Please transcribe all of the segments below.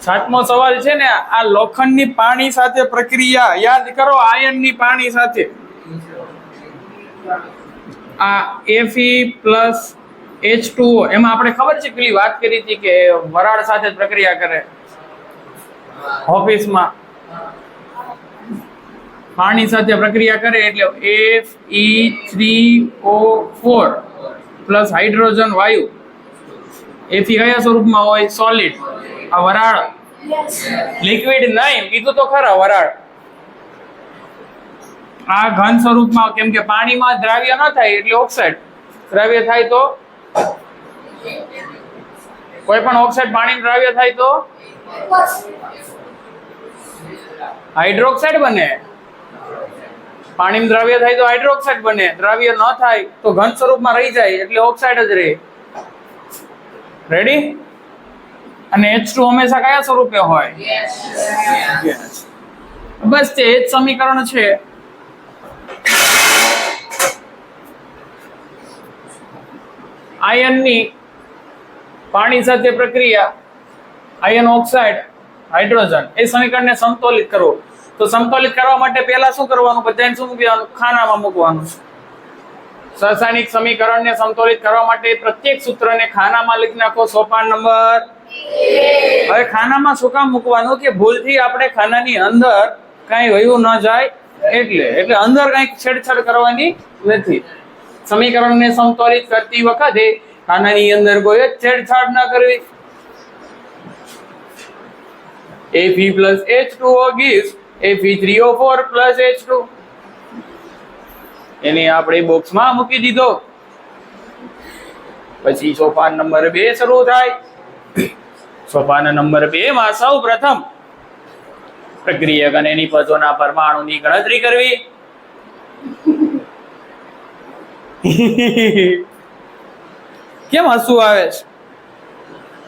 સાતમો સવાલ છે ને, આ લોખંડની પાણી સાથે પ્રક્રિયા યાદ કરો, આયનની પાણી સાથે. આ એફી પ્લસ એચ એમાં આપણે ખબર છે પેલી વાત કરી હતી કે વરાળ સાથે જ પ્રક્રિયા કરે? ઓફિસમાં. પાણી સાથે પ્રક્રિયા કરે એટલે F E three O four plus hydrogen વાયુ. એથી કયા સ્વરૂપમાં હોય? સોલિડ આ વરાળ? લિક્વિડ નહીં કીધું તો ખરા વરાળ. આ ઘન સ્વરૂપમાં કેમ કે પાણીમાં દ્રાવ્ય ન થાય એટલે ઓક્સાઇડ દ્રાવ્ય થાય તો? કોઈ પણ ઓક્સાઇડ પાણી દ્રાવ્ય થાય તો? હાઇડ્રોક્સાઇડ બને. પાણીમાં દ્રાવ્ય થાય તો હાઇડ્રોક્સાઇડ બને. દ્રાવ્ય ન થાય તો ઘન સ્વરૂપમાં રહી જાય એટલે ઓક્સાઇડ જ રહે. રેડી અને H2 હંમેશા કયા સ્વરૂપે હોય? બસ તે જ સમીકરણ છે. આયનની પાણી સાથે પ્રક્રિયા આયન ઓક્સાઇડ હાઇડ્રોજન એ સમીકરણને સમતોલિત કરવો તો સમતોલિત કરવા માટે પહેલા શું કરવાનું? બધાને શું મૂકવાનું ખાનામાં મૂકવાનું. રાસાયણિક સમીકરણને સમતોલિત કરવા માટે પ્રત્યેક સૂત્રને ખાનામાં લખી નાખો. સોપાન નંબર. હવે ખાનામાં શું કામ મૂકવાનું? કે ભૂલથી આપણે ખાનાની અંદર કાંઈ વયું ન જાય. એટલે એટલે અંદર કઈ છેડછાડ કરવાની નથી. સમીકરણને સમતોલિત કરતી વખતે ખાનાની અંદર કોઈ જ છેડછાડ ન કરવી. Fe plus H2O gives Fe3O4 plus H2 એને આપણે બોક્સમાં મૂકી દીધો. પછી સોપાન નંબર બે શરૂ થાય. સોપાન નંબર બે માં સૌ પ્રથમ પ્રક્રિયક અને એની નિપજોના પરમાણુની ગણતરી કરવી. કેમ હસવું આવે છે?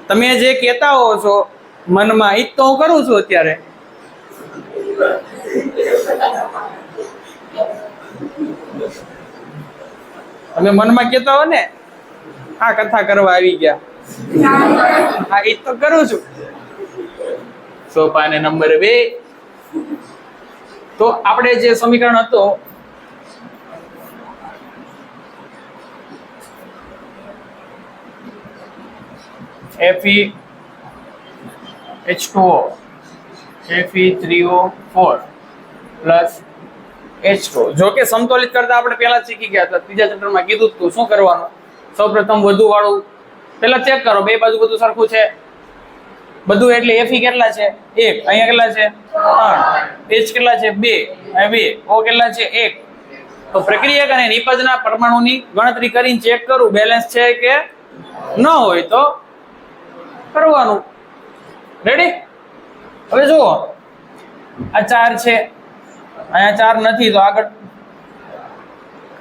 તમે જે કહેતા હો છો, મનમાં ઈ તો હું કરું છું અત્યારે. તમે મનમાં કહેતા હો ને, આ કથા કરવા આવી ગયા. હા એ તો કરું છું. સોપાન નંબર બે. તો આપણે જે સમીકરણ હતો Fe H2O Fe3O4 plus H2O જો કે સમતોલિત કરતા આપણે પહેલા શીખી ગયા હતા. ત્રીજા ચેપ્ટરમાં કીધું હતું શું કરવાનું? સૌપ્રથમ વધુ વાળું પહેલા ચેક કરો. બે બાજુ બધું સરખું છે? બધું એટલે Fe કેટલા છે? એક. અહીંયા કેટલા છે? ત્રણ. H કેટલા છે? બે. અહીંયા બે. O કેટલા છે? એક. તો પ્રક્રિયક અને નિપજના પરમાણુની ગણતરી કરીને ચેક કરું. બેલેન્સ છે કે ન હોય તો કરવાનું. રેડી હવે જુઓ. આ ચાર છે. અહીંયા ચાર નથી, તો આગળ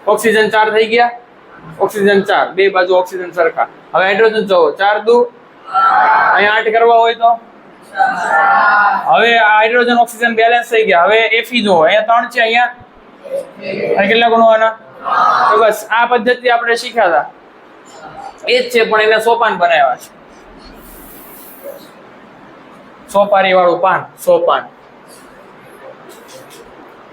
ઓક્સિજન ચાર થઈ ગયા. ઓક્સિજન ચાર, બે બાજુ ઓક્સિજન સરખા. હવે હાઇડ્રોજન જુઓ ચાર દુ. અહીંયા આઠ કરવા હોય તો? હવે હાઇડ્રોજન, ઓક્સિજન બેલેન્સ થઈ ગયા. હવે એફી જુઓ, અહીંયા ત્રણ છે અહીંયા. કેટલા કેટલા આના તો બસ, આ પદ્ધતિ આપણે શીખ્યા હતા. એ જ છે, પણ એને સોપાન બનાવ્યા છે. સોપારી વાળું પાન, સોપાન.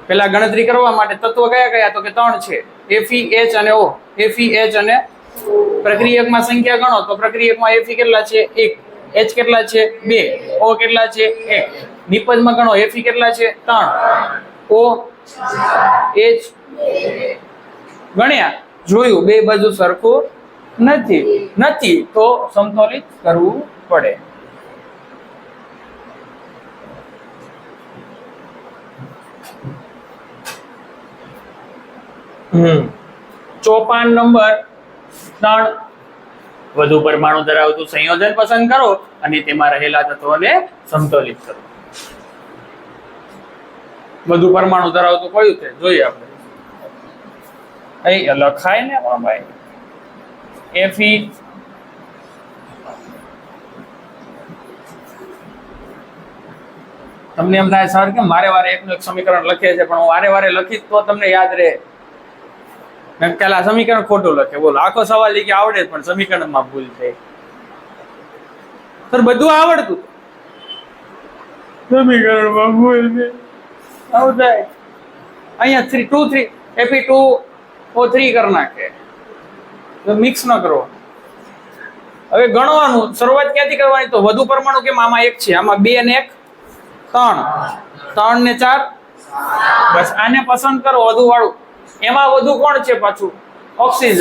પેલા ગણતરી કરવા માટે તત્વ કયા કયા? તો કે ત્રણ છે. એફી એચ અને ઓ એફી એચ અને પ્રક્રિયકમાં સંખ્યા ગણો તો પ્રક્રિયકમાં એફી કેટલા છે? એક. એચ કેટલા છે? બે. ઓ કેટલા છે? એક. નિપજમાં ગણો. એફી કેટલા છે? ત્રણ. ઓ એચ ગણ્યા. જોયું. બે બાજુ સરખું નથી. નથી તો સમતોલિત કરવું પડે. ચોપાન નંબર ત્રણ. વધુ પરમાણુ ધરાવતું સંયોજન પસંદ કરો અને તેમાં રહેલા તત્વોને સંતુલિત કરો. વધુ પરમાણુ ધરાવતું કયું છે? જોઈએ આપણે. અહીં લખાય ને ભાઈ. એફી તમને એમ થાય સર કે મારે વારે એકનું એક સમીકરણ લખે છે, પણ હું વારે વારે લખીશ તો તમને યાદ રહે. મેં પેલા સમીકરણ ખોટું લખે. બોલો આખો સવાલ ઈ કે આવડે પણ સમીકરણમાં ભૂલ થઈ. સર બધું આવડતું. સમીકરણમાં ભૂલ છે. આવું થાય. અહીંયા three two three AP two O three કરી નાખે. મિક્સ ન કરો હવે ગણવાનું શરૂઆત ક્યાંથી કરવાની? તો વધુ પરમાણુ કેમ? આમાં એક છે. આમાં બે ને એક ત્રણ. ત્રણ ને ચાર. બસ આને પસંદ કરો વધુ વાળું. એમાં વધુ કોણ છે પાછું? ઓક્સિજન.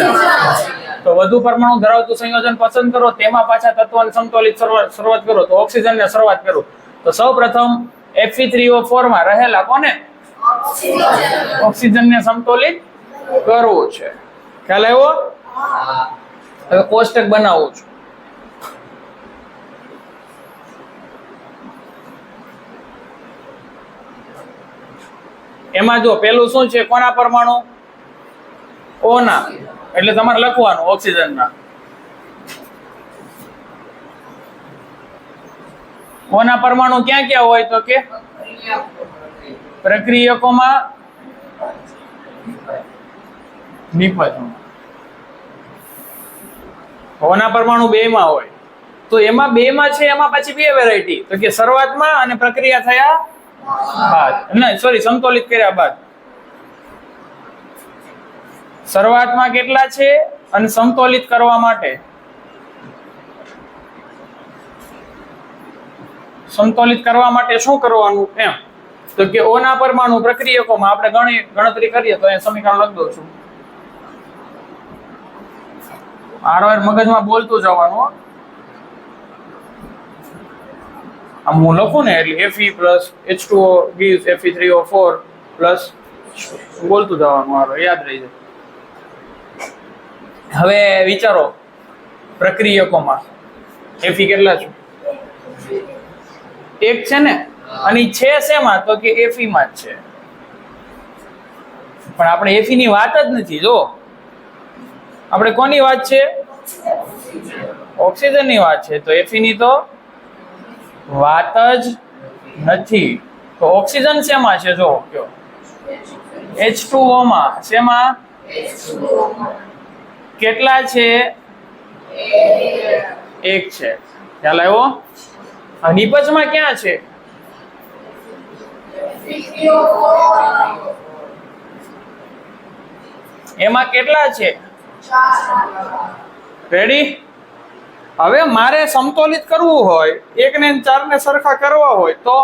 તો વધુ પરમાણુ ધરાવતું સંયોજન પસંદ કરો તેમાં પાછા તત્વને સંતુલિત શરૂઆત કરો તો ઓક્સિજન ને શરૂઆત કરો. તો સૌ પ્રથમ Fe3O4 માં રહેલા કોને? ઓક્સિજન. ને સમતોલિત કરવું છે. ખ્યાલ આવ્યો? હવે કોષ્ટક બનાવું છું. એમાં જો પેલું શું છે? કોના પરમાણુ? O ના. એટલે તમારે લખવાનું ઓક્સિજન ના O પરમાણુ ક્યાં ક્યાં હોય તો કે? પ્રક્રિયકોમાં નિપજમાં O પરમાણુ બે માં હોય. તો એમાં બે માં છે, એમાં પછી બે વેરાયટી તો કે શરૂઆતમાં અને પ્રક્રિયા થયા બાદ. ના સોરી સંતુલિત કર્યા બાદ. શરૂઆતમાં કેટલા છે અને સમતોલિત કરવા માટે? સમતોલિત કરવા માટે શું કરવાનું એમ? તો કે ઓના પરમાણુ પ્રક્રિયકોમાં આપણે ગણી, ગણતરી કરીએ તો એ સમીકરણ લખી દઉં છું. આરવાર મગજમાં બોલતું જવાનું હો. આમ હું લખું ને એટલે Fe plus H two O ગીઝ F E three O four plus બોલતું જવાનું મારો યાદ રહી જાય. હવે વિચારો પ્રક્રિયકોમાં Fe કેટલા છે? એક છે ને? અને છે શેમાં? તો કે Fe માં જ છે. પણ આપણે Fe ની વાત જ નથી જો આપણે કોની વાત છે? ઓક્સિજનની વાત છે. તો Fe ની તો વાત જ નથી. તો ઓક્સિજન શેમાં છે? જો કયો. એચ ટુ ઓમાં શેમાં? કેટલા છે? એક છે. ખ્યાલ આવ્યો? આ નિપજમાં ક્યાં છે? એમાં કેટલા છે? રેડી હવે મારે સમતોલિત કરવું હોય એક ને ચાર ને સરખા કરવા હોય તો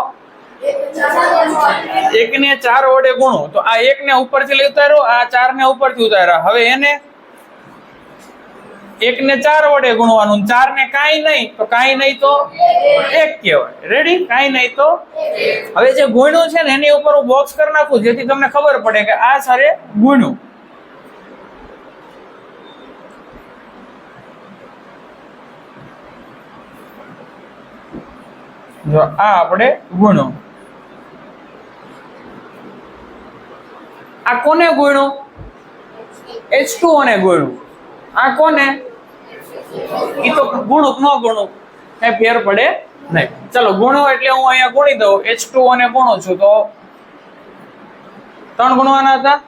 એક ને ચાર વડે ગુણો. તો આ એક ને ઉપરથી લઈ ઉતાર્યો આ ચાર ને ઉપરથી ઉતાર્યા. હવે એને એક ને ચાર વડે ગુણવાનું. ચાર ને કાંઈ નહીં તો કાંઈ નહીં તો એક કહેવાય. રેડી કાંઈ નહીં તો હવે જે ગુણ્યું છે ને એની ઉપર હું બોક્સ કરી નાખું જેથી તમને ખબર પડે કે આ સારે ગુણ્યું. જો આ આપણે ગુણો. આ કોને ગુણ્યું H2O ને ગુણ્યું આ કોને? એ તો ગુણુક ન ગુણું. એ ફેર પડે નહીં. ચલો, ગુણો એટલે હું અહીંયા ગુણી દઉં. H2O ને ગુણું છું તો ત્રણ ગુણવાના હતા?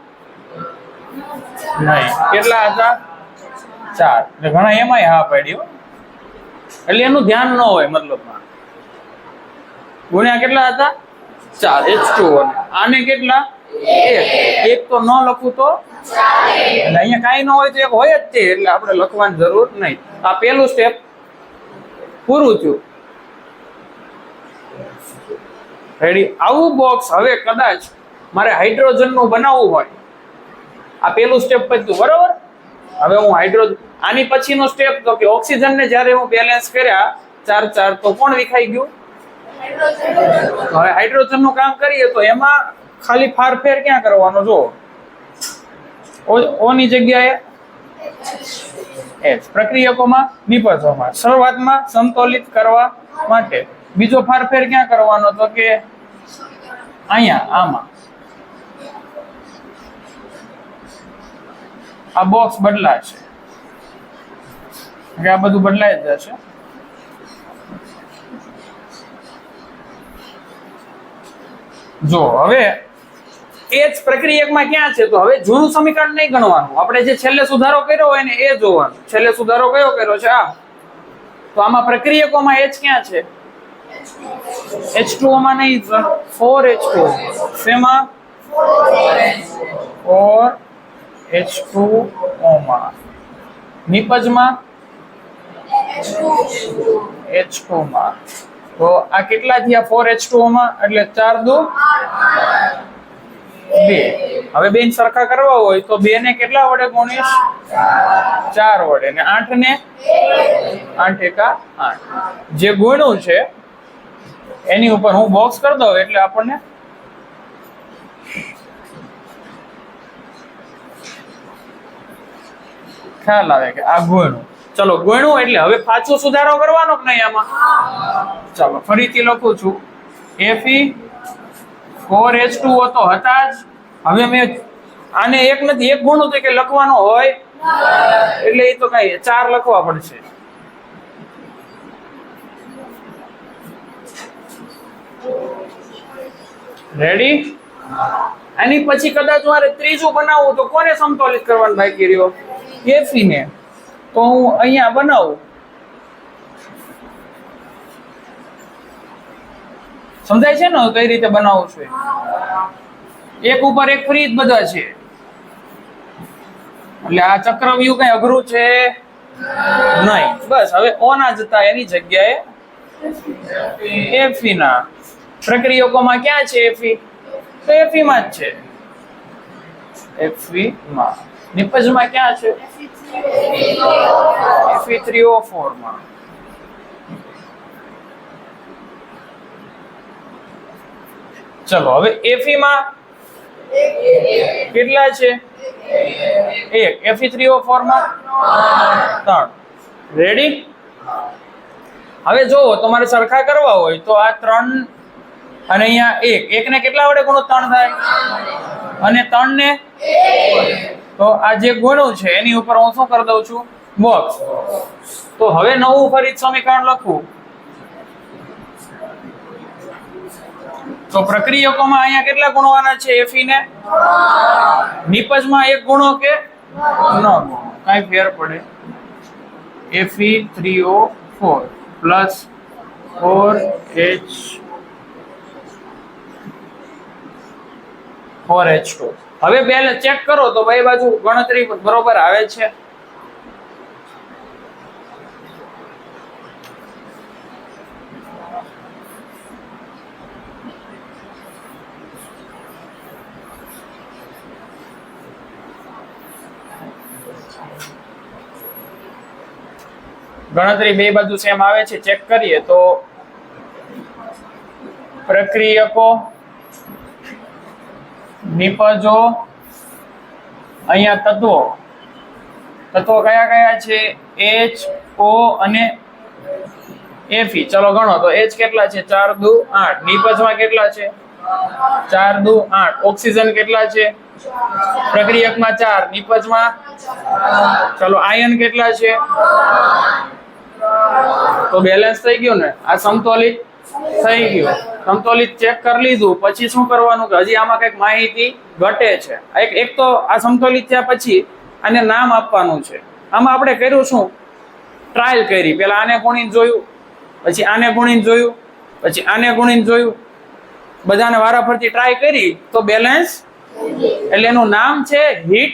નહીં. કેટલા હતા? ચાર. એટલે ઘણા એમાંય હા પાડ્યું. એટલે એનું ધ્યાન ન હોય મતલબમાં. ગુણ્યા કેટલા હતા? ચાર H2O ને આને કેટલા? એક. એક તો ન લખું તો? અહીંયા કાંઈ ન હોય તો એક હોય જ તે, એટલે આપણે લખવાની જરૂર નહીં. આ પહેલું સ્ટેપ પૂરું થયું. રેડી આવું બોક્સ હવે કદાચ મારે હાઇડ્રોજનનું બનાવવું હોય. આ પહેલું સ્ટેપ પત્યું, બરોબર? હવે હું હાઇડ્રોજન આની પછીનો સ્ટેપ તો કે ઓક્સિજનને જ્યારે હું બેલેન્સ કર્યા, ચાર ચાર તો કોણ વિખાઈ ગયું? તો હાઇડ્રોજનનું કામ કરીએ તો એમાં ખાલી ફારફેર ક્યાં કરવાનો? જો ઓની જગ્યાએ એચ પ્રક્રિયકોમાં નિપજવામાં. શરૂઆતમાં સંતુલિત કરવા માટે. બીજો ફારફેર ક્યાં કરવાનો? તો કે અહીંયા, આમાં. આ બોક્સ બદલાશે. એટલે આ બધું બદલાઈ જશે. જો, હવે એ જ પ્રક્રિયકમાં ક્યાં છે? તો હવે જૂનું સમીકરણ નહીં ગણવાનું. આપણે જે છેલ્લે સુધારો કર્યો હોય ને, એ જોવાનું. છેલ્લે સુધારો કયો કર્યો છે? આ તો આમાં પ્રક્રિયકોમાં એચ ક્યાં છે? એચ ટુ માં નહીં ફોર એચ ટુ શેમાં? ફોર એચ ટુ ઓમાં. નિપજમાં? એચ ટુ માં. તો આ કેટલા થયા? ફોર એચમાં એટલે ચાર દુ બે. હવે બેન સરખા કરવા હોય તો બે ને કેટલા વડે ગુણીશ? ચાર વડે. ને આઠ ને? આઠ એકા આઠ. જે ગુણ્યું છે, એની ઉપર હું બોક્સ કરી દઉં એટલે આપણને ખ્યાલ આવે કે આ ગુણ્યું. ચલો ગુણ્યું એટલે હવે પાછો સુધારો કરવાનો કે નહીં આમાં? ચલો, ફરીથી લખું છું. એફી ફોર એચ તો હતા જ. હવે મેં આને એક નથી, એક ગુણ તો કે લખવાનો હોય. એટલે એ તો કઈ ચાર લખવા પડશે. રેડી આની પછી કદાચ મારે ત્રીજું બનાવવું તો કોને સમતોલિત કરવાનું બાકી રહ્યો? એફી ને. તો હું અહીંયા બનાવું. સમજાય છે ને કઈ રીતે બનાવું છું એક ઉપર એક ફ્રી જ બધા છે. એટલે આ ચક્રવ્યુ કઈ અઘરું છે? નહીં. બસ હવે ઓના જતા એની જગ્યાએ એફી ના પ્રક્રિયકોમાં ક્યાં છે એફી? તો એફી માં જ છે. એફી માં નિપજમાં ક્યાં છે? એફી થ્રી ઓ ફોરમાં ચલો, હવે એફી માં કેટલા છે? એક. એફી થ્રી ઓ ફોરમાં ત્રણ. રેડી હવે જો તમારે સરખા કરવા હોય તો આ ત્રણ અને અહીંયા એક. એક ને કેટલા વડે ગુણો ત્રણ થાય? અને ત્રણ ને તો આ જે ગુણું છે, એની ઉપર હું શું કરી દઉં છું? બોક્સ. તો હવે નવું ફરી સમીકરણ લખું. તો પ્રક્રિયકોમાં અહીંયા કેટલા ગુણવાના છે એફી ને? નિપજમાં એક ગુણો કે નો? કઈ ફેર પડે. F E three O four plus four H four H two હવે બે ચેક કરો તો બે બાજુ ગણતરી બરોબર આવે છે. ગણતરી બે બાજુ સેમ આવે છે. ચેક કરીએ તો પ્રક્રિયકો નિપજો. અહીંયા તત્વો. તત્વો કયા કયા છે? એચ ઓ અને એફી ચલો ગણો તો એચ કેટલા છે? ચાર દુ આઠ. નિપજમાં કેટલા છે? ચાર દુ આઠ. ઓક્સિજન કેટલા છે? પ્રક્રિયકમાં ચાર. નિપજમાં? ચલો, આયન કેટલા છે? તો બેલેન્સ થઈ ગયું ને? આ સમતોલિત થઈ ગયું. સમતોલિત ચેક કરી લીધું પછી શું કરવાનું કે હજી આમાં કંઈક માહિતી ઘટે છે. એક એક તો આ સમતોલિત થયા પછી આને નામ આપવાનું છે. આમાં આપણે કર્યું શું? ટ્રાયલ કરી. પેલા આને ગુણીને જોયું પછી આને ગુણીને જોયું પછી આને ગુણીને જોયું. બધાને વારાફરતી ટ્રાય કરી તો બેલેન્સ એટલે એનું નામ છે હિટ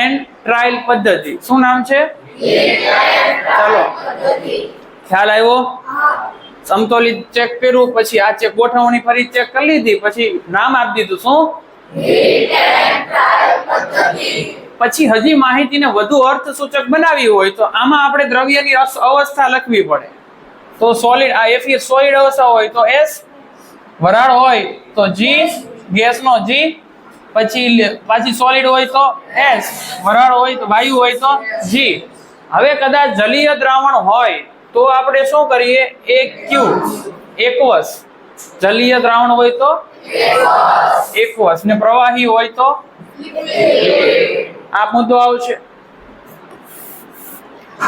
એન્ડ ટ્રાયલ પદ્ધતિ. શું નામ છે? ચાલો. ખ્યાલ આવ્યો? સમતોલિત ચેક કર્યું, પછી આ ચેક ગોઠવણી ફરી ચેક કરી લીધી, પછી નામ આપી દીધું, શું? પછી હજી માહિતીને વધુ અર્થસૂચક બનાવી હોય તો આમાં આપણે દ્રવ્યની અવસ્થા લખવી પડે. તો સોલિડ આ એફી સોલિડ અવસ્થા હોય તો એસ વરાળ હોય તો જી ગેસનો જી પછી પાછી સોલિડ હોય તો એસ વરાળ હોય તો વાયુ હોય તો જી હવે કદાચ જલીય દ્રાવણ હોય તો આપણે શું કરીએ? એક ક્યુ. એકવસ. જલીય દ્રાવણ હોય તો? એકવસ. ને પ્રવાહી હોય તો? આ મુદ્દો આવશે.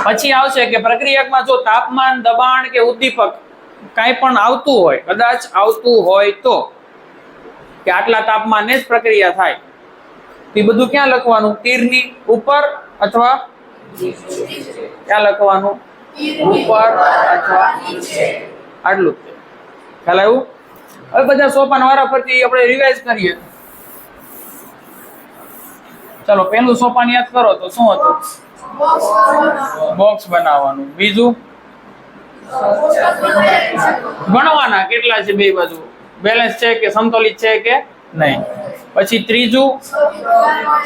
પછી આવશે કે પ્રક્રિયકમાં જો તાપમાન, દબાણ કે ઉદ્દીપક કાંઈ પણ આવતું હોય, કદાચ આવતું હોય તો? કે આટલા તાપમાને જ પ્રક્રિયા થાય. એ બધું ક્યાં લખવાનું? તીરની ઉપર અથવા? ક્યાં લખવાનું? ઉપર અથવા આટલું ખ્યાલ આવ્યું? હવે બધા સોપાન વારા પરથી આપણે રિવાઇઝ કરીએ. ચલો, પહેલું સોપાન યાદ કરો તો શું હતું? બોક્સ બનાવવાનું. બીજું? ગણવાના કેટલા છે બે બાજુ? બેલેન્સ છે કે સમતોલિત છે કે નહીં? પછી ત્રીજું?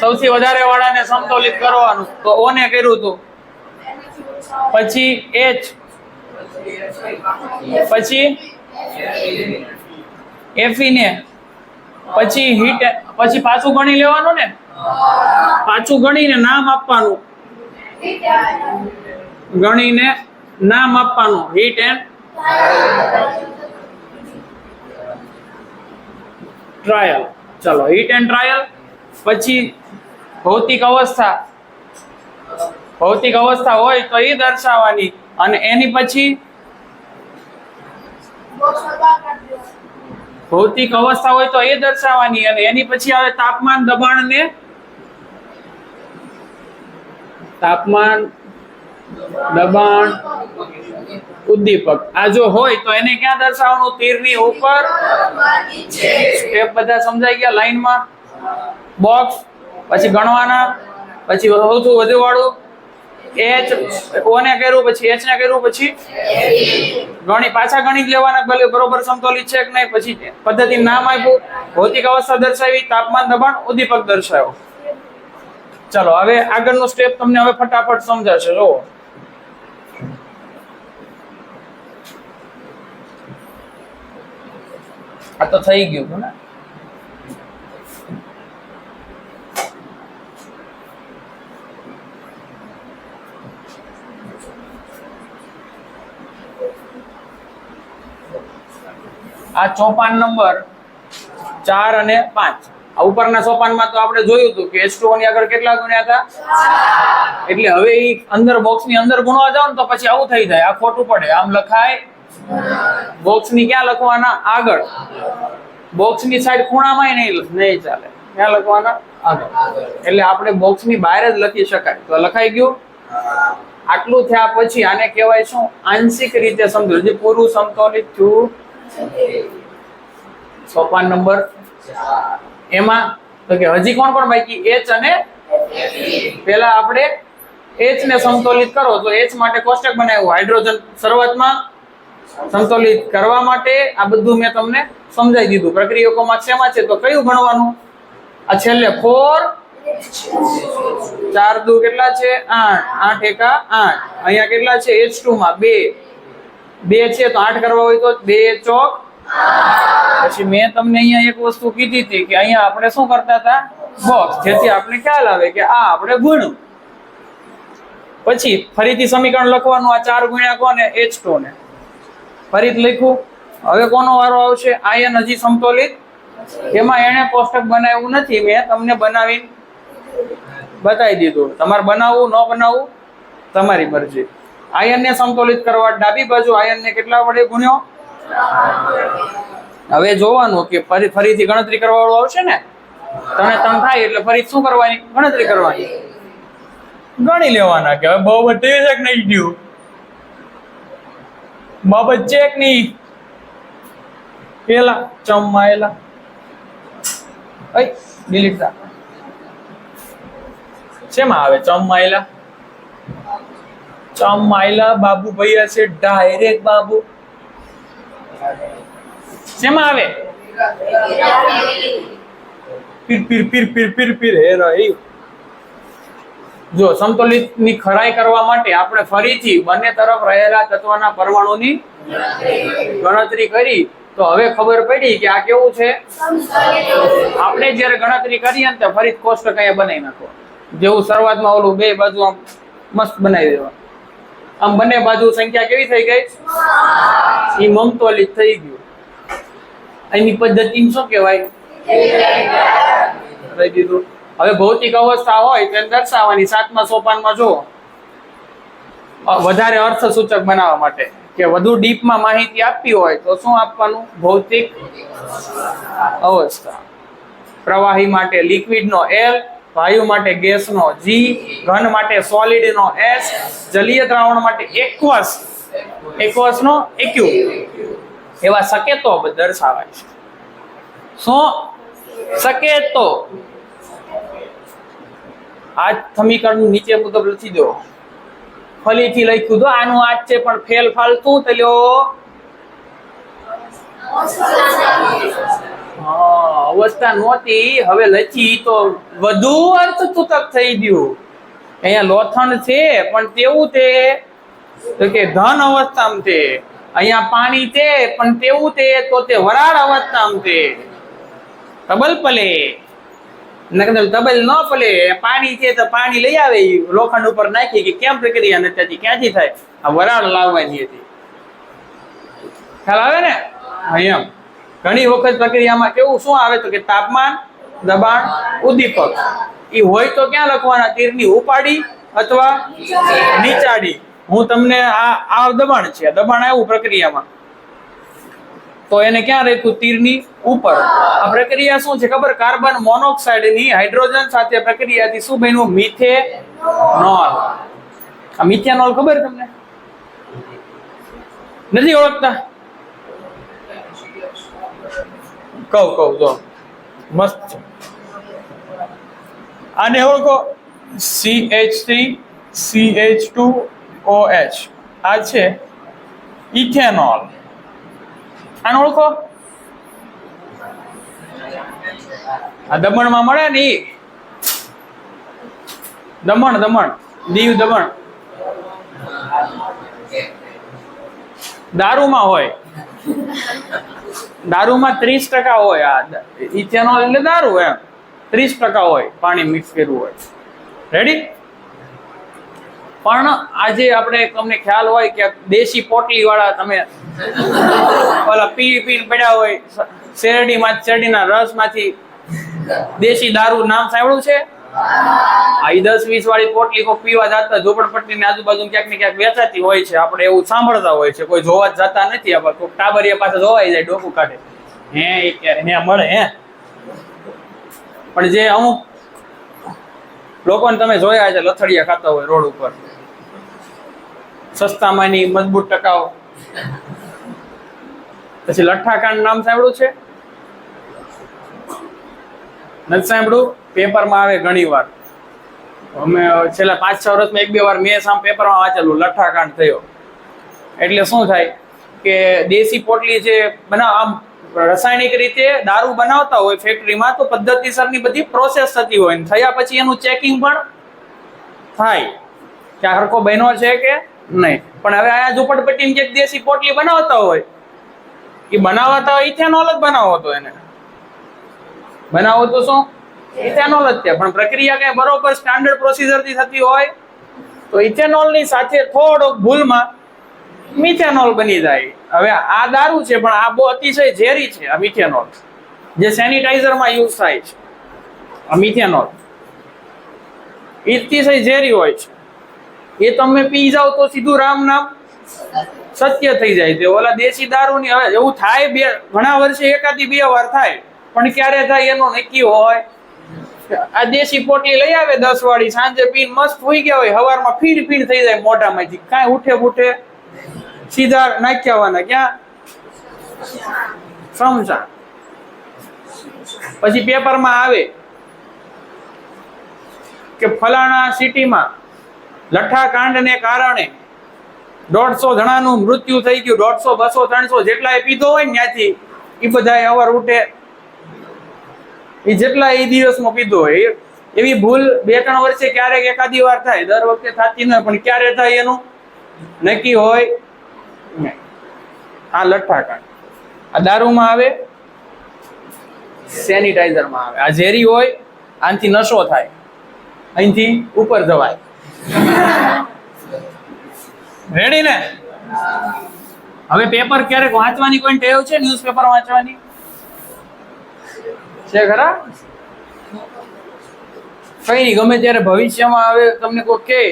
સૌથી વધારે વાળાને સમતોલિત કરવાનું. તો ઓને કર્યું હતું પછી એચ પછી એફી ને. પછી હીટ પછી પાછું ગણી લેવાનું ને? પાછું ગણીને નામ આપવાનું. ગણીને નામ આપવાનું. હીટ એન્ડ ટ્રાયલ ચલો હીટ એન્ડ ટ્રાયલ પછી ભૌતિક અવસ્થા. ભૌતિક અવસ્થા હોય તો એ દર્શાવવાની. અને એની પછી? ભૌતિક અવસ્થા હોય તો એ દર્શાવવાની. અને એની પછી આવે તાપમાન દબાણ ને તાપમાન દબાણ ઉદ્દીપક. આ જો હોય તો એને ક્યાં દર્શાવવાનું? તીરની ઉપર. સ્ટેપ બધા સમજાઈ ગયા લાઈનમાં? બોક્સ. પછી ગણવાના. પછી સૌથી વધુ વાળું એચ ઓને કર્યું પછી એચ ને કર્યું પછી? ગણી પાછા ગણી લેવાના બરોબર સમતોલિત છે કે નહીં, પછી પદ્ધતિ નામ આપ્યું, ભૌતિક અવસ્થા દર્શાવી, તાપમાન, દબાણ, ઉદ્દીપક દર્શાવ્યો. ચલો, હવે આગળનું સ્ટેપ તમને હવે ફટાફટ સમજાશે જો આ તો થઈ ગયું ને? આ ચોપાન નંબર ચાર અને પાંચ. આ ઉપરના સોપાનમાં તો આપણે જોયું હતું કે H2O ની આગળ કેટલા ગુણ્યા હતા? એટલે હવે એ અંદર બોક્સની અંદર ગુણવા જાવ ને તો પછી આવું થઈ જાય. આ ખોટું પડે. આમ લખાય બોક્સની ક્યાં લખવાના? આગળ. બોક્સની સાઈડ ખૂણામાં નહીં નહીં ચાલે. ક્યાં લખવાના? આગળ. એટલે આપણે બોક્સની બહાર જ લખી શકાય. તો લખાઈ ગયું? આટલું થયા પછી આને કહેવાય શું? આંશિક રીતે સમજો. જે પૂરું સમતોલિત થયું. સોપાન નંબર. એમાં, તો કે હજી કોણ કોણ બાકી? એચ અને પેલા આપણે એચ ને સંતુલિત કરો. તો એચ માટે કોષ્ટક બનાવ્યું. હાઇડ્રોજન શરૂઆતમાં સંતુલિત કરવા માટે આ બધું મેં તમને સમજાવી દીધું. પ્રક્રિયકોમાં શેમાં છે? તો કયું ભણવાનું? આ છેલ્લે ફોર ચાર દુ કેટલા છે? આઠ. આઠ એકા આઠ. અહીંયા કેટલા છે? એચ ટુ માં. બે. બે છે તો આઠ કરવા હોય તો બે ચોક. પછી મેં તમને અહીંયા એક વસ્તુ કીધી હતી કે અહીંયા આપણે શું કરતા હતા? બોક્સ જેથી આપણે ખ્યાલ આવે કે આ આપણે ગુણ્યું. પછી ફરીથી સમીકરણ લખવાનું આ ચાર ગુણ્યા કોને? એચ ટુ ને. ફરીથી લખ્યું. હવે કોનો વારો આવશે? આયન હજી સમતોલિત. એમાં એણે કોષ્ટક બનાવ્યું નથી. મેં તમને બનાવીને બતાવી દીધું. તમારે બનાવવું, ન બનાવવું, તમારી મરજી. આયનને સંતુલિત કરવા ડાબી બાજુ આયનને કેટલા વડે ગુણ્યો? હવે જોવાનું કે ફરી ફરીથી ગણતરી કરવાવાળું આવશે ને? તને તમ થાય એટલે ફરી શું કરવાની? ગણતરી કરવાની. ગણી લેવાના કે હવે બહુ બધી છે કે નહીં ગયું બાબત ચેક નહીં. પેલા ચમમાયેલા અય ડિલીટ થા શેમાં આવે? ચમમાયેલા માયલા બાબુ ભૈયા છે ડાયરેક્ટ બાબુ. શેમાં આવે? પીર પીર પીર પીર પીર પીર, હે રહી જો સંતુલિતની ખરાઈ કરવા માટે આપણે ફરીથી બંને તરફ રહેલા તત્વના પરમાણુની ગણતરી કરી. તો હવે ખબર પડી કે આ કેવું છે? આપણે જ્યારે ગણતરી કરીએ ને તો ફરી કોષ્ટક અહીંયા બનાવી નાખો. જેવું શરૂઆતમાં ઓલું બે બાજુ આમ મસ્ત બનાવી દેવા આમ બંને બાજુ સંખ્યા કેવી થઈ ગઈ? એ મમતોલિત થઈ ગયું. એની પદ્ધતિ શું કહેવાય? હવે ભૌતિક અવસ્થા હોય તેને દર્શાવવાની સાતમા સોપાનમાં જો વધારે અર્થ સૂચક બનાવવા માટે કે વધુ ડીપમાં માહિતી આપવી હોય તો શું આપવાનું? ભૌતિક અવસ્થા. પ્રવાહી માટે લિક્વિડનો એલ વાયુ માટે ગેસનો જી ઘન માટે સોલિડનો એસ જલીય દ્રાવણ માટે એકવસ એકવસનો એક્યુ એવા સકેતો દર્શાવાય છે. શું? સકેતો. આ સમીકરણ નીચે મુજબ લખી દો. ફરીથી લખ્યું દો આનું આજ છે, પણ ફેલ ફાલતું, તો અવસ્થા નહોતી. હવે લખી તો વધુ અર્થ તૂતક થઈ ગયું. અહીંયા લોથણ છે, પણ તેવું તે, તો કે ધન અવસ્થામાં તે. અહીંયા પાણી છે પણ તેવું તે, તો તે વરાળ અવસ્થામાં તે. તબલ પલે. તબલ ન પલે. પાણી છે તો પાણી લઈ આવે લોખંડ ઉપર નાખી કે કેમ પ્રક્રિયા નથી ક્યાંથી થાય? આ વરાળ લાવવાની હતી. ખ્યાલ આવે ને? એમ. ઘણી વખત પ્રક્રિયામાં કેવું, શું આવે તો કે તાપમાન, દબાણ, ઉદ્દીપક. એ હોય તો ક્યાં લખવાના? તીરની ઉપાડી અથવા નીચાડી. હું તમને આ આ દબાણ છે દબાણ આવ્યું પ્રક્રિયામાં. તો એને ક્યાં રાખ્યું? તીરની ઉપર. આ પ્રક્રિયા શું છે ખબર? કાર્બન મોનોક્સાઇડની હાઇડ્રોજન સાથે પ્રક્રિયાથી શું બન્યું? મિથેનોલ. આ મિથેનોલ ખબર તમને? નથી ઓળખતા? કહું કહું, જો. મસ્ત. છે આને ઓળખો? C H three C H two O H આ છે ઇથેનોલ. આને ઓળખો? આ દમણમાં મળે ને એ દમણ દમણ. દીવ દમણ. દારૂમાં હોય. દારૂમાં ત્રીસ ટકા હોય આ ઇથેનોલ એટલે દારૂ એમ. ત્રીસ ટકા હોય, પાણી મિક્સ કર્યું હોય. રેડી પણ આજે આપણે તમને ખ્યાલ હોય કે દેશી પોટલી વાળા તમે ઓલા પી પી પડ્યા હોય, શેરડીમાં શેરડીના રસમાંથી દેશી દારૂ નામ સાંભળ્યું છે? આ દસ વીસ વાળી પોટલી કોઈ પીવા જતા ઝોપડપટ્ટી ની આજુબાજુ ક્યાંક ને ક્યાંક વેચાતી હોય છે. આપણે એવું સાંભળતા હોય છે. કોઈ જોવા જતા નથી આપણે કોઈ ટાબરિયા પાસે જોવાઈ જાય, ડોકું કાઢે. હે, એ મળે, હે. પણ જે અમુક લોકોને તમે જોયા છે, લથડિયા ખાતા હોય રોડ ઉપર. સસ્તામાંની મજબૂત ટકાઓ. પછી લઠ્ઠાકાંડ નામ સાંભળ્યું છે? નથી સાંભળ્યું? પેપરમાં આવે ઘણી વાર. અમે છેલ્લા પાંચ, છ વર્ષમાં એક, બે વાર મેં સામ પેપરમાં વાંચેલું, લઠ્ઠાકાંડ થયો. એટલે શું થાય કે દેશી પોટલી જે બનાવ આમ રાસાયણિક રીતે દારૂ બનાવતા હોય ફેક્ટરીમાં, તો પદ્ધતિસરની બધી પ્રોસેસ થતી હોય. ને થયા પછી એનું ચેકિંગ પણ થાય. કે આ હરખો બન્યો છે કે નહીં? પણ હવે આ ઝુંપડપટ્ટીની જે દેશી પોટલી બનાવતા હોય, એ બનાવતા હોય ઇથેનોલ જ બનાવો હતો એને. બનાવો તો શું? ઇથેનોલ જ છે. પણ પ્રક્રિયા કઈ બરોબર સ્ટાન્ડર્ડ પ્રોસિજરથી થતી હોય, તો ઇથેનોલની સાથે થોડોક ભૂલમાં મિથેનોલ બની જાય. હવે આ દારૂ છે, પણ આ બહુ અતિશય ઝેરી છે, આ મિથેનોલ જે સેનિટાઈઝરમાં યુઝ થાય છે, આ મિથેનોલ અતિશય ઝેરી હોય છે. એ તમે પી જાઓ તો સીધું રામ નામ સત્ય થઈ જાય છે. ઓલા દેશી દારૂની હવે એવું થાય બે, ઘણા વર્ષે એકાદી બે વાર થાય. પણ ક્યારે થાય એનું નક્કી હોય? આ દેશી પોટલી લઈ આવે દસ વાળી સાંજે પીન મસ્ત હોઈ ગયા હોય, હવારમાં ફીડ ફીડ થઈ જાય મોઢામાંથી. કાંઈ ઉઠે બુઠે સીધા નાખ્યાવાના. ક્યાં? સમજા પછી પેપરમાં આવે કે ફલાણા સિટીમાં લઠ્ઠા કાંડને કારણે દોઢસો જણાનું મૃત્યુ થઈ ગયું. દોઢસો, બસો, ત્રણસો જેટલા પીધો હોય ને ત્યાંથી એ બધા અવાર ઉઠે એ જેટલા એ દિવસમાં પીધો હોય એવી ભૂલ બે ત્રણ વર્ષે ક્યારેક એકાદી વાર થાય. દર વખતે થતી ન પણ ક્યારે થાય એનું? નક્કી હોય. આ લઠ્ઠાકાંડ આ દારૂમાં આવે, સેનિટાઈઝરમાં આવે. આ ઝેરી હોય, આનાથી નશો થાય. અહીંથી ઉપર જવાય. રેડી ને? હવે પેપર ક્યારેક વાંચવાની કોઈ ટેવ છે? ન્યૂઝપેપર વાંચવાની? છે ખરા? કઈ નહીં, ગમે ત્યારે ભવિષ્યમાં આવે, તમને કોઈ કહે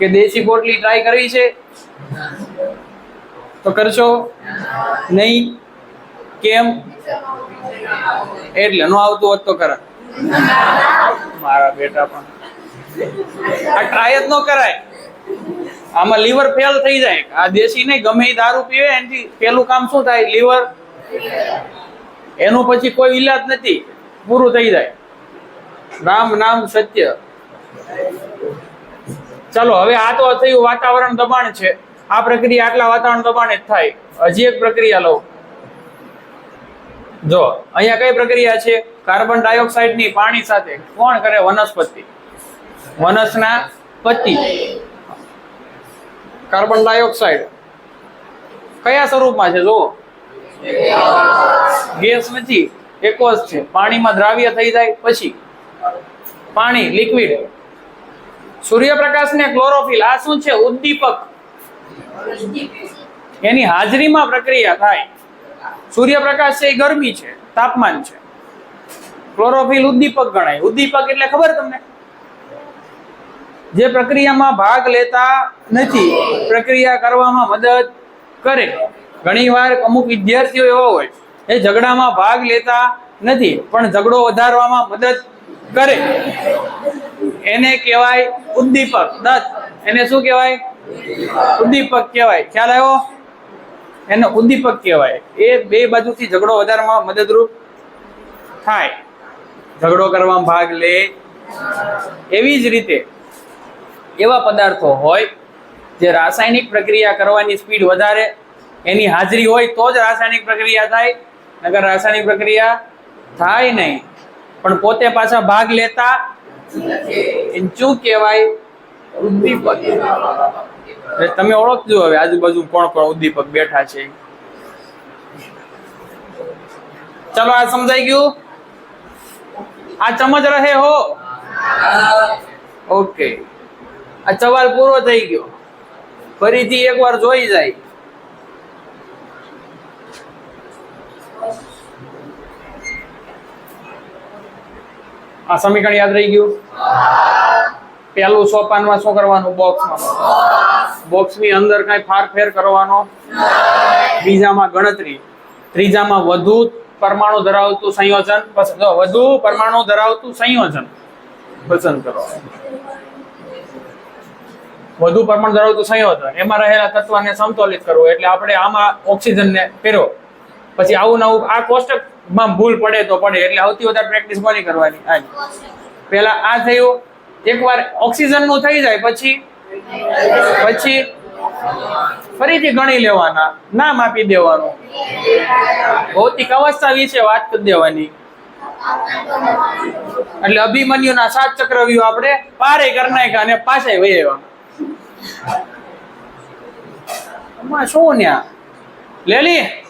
કે દેશી પોટલી ટ્રાય કરવી છે? તો કરશો? નહીં? કેમ? એટલે, નો આવતું હોત તો કરા મારા બેટા પણ. આ ટ્રાય જ ન કરાય. આમાં લીવર ફેલ થઈ જાય. આ દેશી નહીં, ગમે દારૂ પીવે, એનાથી પેલું કામ શું થાય? લીવર એનું પછી કોઈ ઈલાજ નથી, પૂરું થઈ જાય. રામ નામ સત્ય. ચાલો, હવે આ તો થયું વાતાવરણ દબાણ છે. આ પ્રક્રિયા આટલા વાતાવરણ દબાણ જ થાય. હજી એક પ્રક્રિયા લઉં. જો, અહીંયા કઈ પ્રક્રિયા છે? કાર્બન ડાયોક્સાઇડની પાણી સાથે. કોણ કરે? વનસ્પતિ. વનસના પતિ. Carbon dioxide. કયા સ્વરૂપમાં છે? જો ગેસ નથી એકોસ છે, પાણીમાં દ્રાવ્ય થઈ જાય પછી. પાણી લિક્વિડ સૂર્યપ્રકાશ ને ક્લોરોફિલ આ શું છે? ઉદ્દીપક. એની હાજરીમાં પ્રક્રિયા થાય. સૂર્યપ્રકાશ છે એ ગરમી છે, તાપમાન છે. ક્લોરોફિલ ઉદ્દીપક ગણાય. ઉદ્દીપક એટલે ખબર તમને? જે પ્રક્રિયામાં ભાગ લેતા નથી, પ્રક્રિયા કરવામાં મદદ કરે. ઘણીવાર અમુક વિદ્યાર્થીઓ એવા હોય એ ઝઘડામાં ભાગ લેતા નથી, પણ ઝઘડો વધારવામાં મદદ કરે. એને કહેવાય ઉદ્દીપક, દત્ત. એને શું કહેવાય? ઉદ્દીપક કહેવાય. ખ્યાલ આવ્યો? એને ઉદ્દીપક કહેવાય. એ બે બાજુથી ઝઘડો વધારવામાં મદદરૂપ થાય. ઝઘડો કરવામાં ભાગ લે. એવી જ રીતે એવા પદાર્થો હોય, જે રાસાયણિક પ્રક્રિયા કરવાની સ્પીડ વધારે એની હાજરી હોય તો જ રાસાયણિક પ્રક્રિયા થાય નગર રાસાયણિક પ્રક્રિયા થાય નહીં. પણ પોતે પાછા ભાગ લેતા શું કહેવાય? ઉદ્દીપક. તમે ઓળખજો હવે આજુબાજુ કોણ કોણ ઉદ્દીપક બેઠા છે. ચલો, આ સમજાઈ ગયું? આ ચમચ રહે હો. ઓકે. આ સવાલ પૂરો થઈ ગયો. ફરીથી એકવાર જોઈ જાય. આ સમીકરણ યાદ રહી ગયું? પહેલું સોપાનમાં શું કરવાનું? બોક્સમાં બોક્સની અંદર કઈ ફાર ફેર કરવાનો? બીજામાં ગણતરી. ત્રીજામાં વધુ પરમાણુ ધરાવતું સંયોજન. પસંદ વધુ પરમાણુ ધરાવતું સંયોજન. પસંદ કરો. વધુ પરમાણુ ધરાવતું સંયોજન. એમાં રહેલા તત્વને સંતુલિત કરવું. એટલે આપણે આમાં ઓક્સિજનને ફેરવો. પછી આવું નવું આ કોષ્ટકમાં ભૂલ પડે તો પડે. એટલે સૌથી વધારે પ્રેક્ટિસ કોની કરવાની? આજ. પેલા આ થયું. એકવાર ઓક્સિજનનું થઈ જાય, પછી? પછી ફરીથી ગણી લેવાના. નામ આપી દેવાનું. ભૌતિક અવસ્થા વિશે વાત કરી દેવાની. એટલે અભિમન્યુના સાત ચક્રવ્યુહ આપણે પારે કરી અને પાછા વહી આવ્યા. શું ન્યા? લેલી?